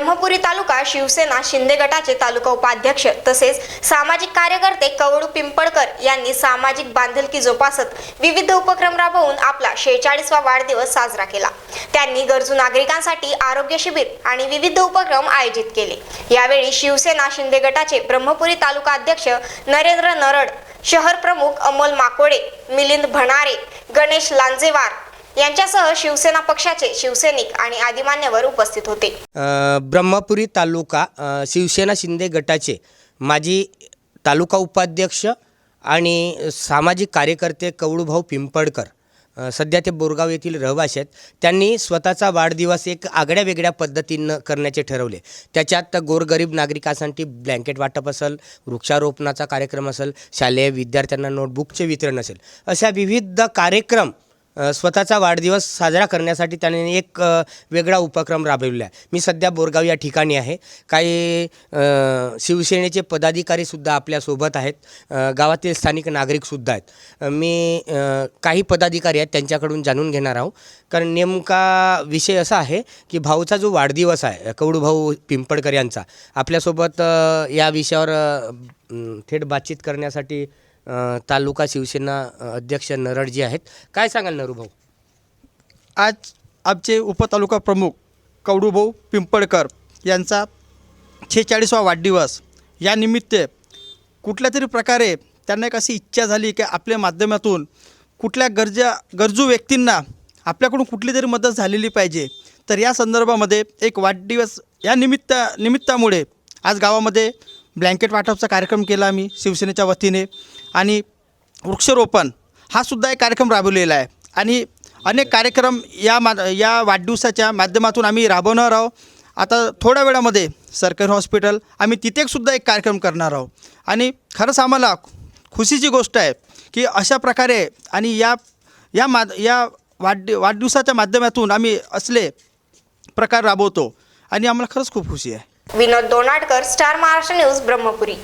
ब्रह्मपुरी तालुका शिवसेना शिंदे गटाचे तालुका उपाध्यक्ष तसेच सामाजिक कार्यकर्ते कवडू पिंपळकर यांनी सामाजिक बांधिलकी जोपासत विविध उपक्रम राबवून आपला शेहेचाळीसवा वाढदिवस साजरा केला. त्यांनी गरजू नागरिकांसाठी आरोग्य शिबिर आणि विविध उपक्रम आयोजित केले. यावेळी शिवसेना शिंदे गटाचे ब्रह्मपुरी तालुका अध्यक्ष नरेंद्र नरड शहर प्रमुख अमोल माकोडे मिलिंद भणारे गणेश लांजेवार यांच्यासह शिवसेना पक्षाचे शिवसैनिक आणि आदी मान्यवर उपस्थित होते. ब्रह्मपुरी तालुका शिवसेना शिंदे गटाचे माजी तालुका उपाध्यक्ष आणि सामाजिक कार्यकर्ते कवळूभाऊ पिंपळकर सध्या ते बोरगाव येथील रहिवासी आहेत. त्यांनी स्वतःचा वाढदिवस एक आगळ्या वेगळ्या पद्धतीनं करण्याचे ठरवले. त्याच्यात गोरगरीब नागरिकांसाठी ब्लँकेट वाटप असेल वृक्षारोपणाचा कार्यक्रम असेल शालेय विद्यार्थ्यांना नोटबुकचे वितरण असेल. अशा विविध कार्यक्रम स्वतःचा वाढदिवस साजरा करण्यासाठी त्याने एक वेगळा उपक्रम राबविला आहे. मी सध्या बोरगाव या ठिकाणी आहे. काही शिवसेनेचे पदाधिकारीसुद्धा आपल्यासोबत आहेत. गावातील स्थानिक नागरिकसुद्धा आहेत. मी काही पदाधिकारी आहेत त्यांच्याकडून जाणून घेणार आहोत कारण नेमका विषय असा आहे की भाऊचा जो वाढदिवस आहे कवडूभाऊ पिंपळकर यांचा आपल्यासोबत या विषयावर थेट बातचीत करण्यासाठी तालुका शिवसेना अध्यक्ष नरडजी आहेत. काय सांगाल नरू भाऊ? आज आमचे उपतालुका प्रमुख कवडूभाऊ पिंपळकर यांचा छेचाळीसवा वाढदिवस. या निमित्त कुठल्या तरी प्रकारे त्यांना एक अशी इच्छा झाली की आपल्या माध्यमातून कुठल्या गरजा गरजू व्यक्तींना आपल्याकडून कुठली तरी मदत झालेली पाहिजे. तर या संदर्भामध्ये एक वाढदिवस या निमित्त निमित्तामुळे आज गावामध्ये ब्लँकेट वाटपचा कार्यक्रम केला आम्ही शिवसेनेच्या वतीने. आणि वृक्षारोपण हा सुद्धा एक कार्यक्रम राबवलेला आहे. आणि अनेक कार्यक्रम या मा या वाढदिवसाच्या माध्यमातून आम्ही राबवणार आहोत. आता थोड्या वेळामध्ये सरकारी हॉस्पिटल आम्ही तिथेसुद्धा एक कार्यक्रम करणार आहोत. आणि खरंच आम्हाला खुशीची गोष्ट आहे की अशा प्रकारे आणि या या मा या वाढ वाढदिवसाच्या माध्यमातून आम्ही असले प्रकार राबवतो. आणि आम्हाला खरंच खूप खुशी आहे. Vinod Donatkar star Maharashtra news Brahmapuri.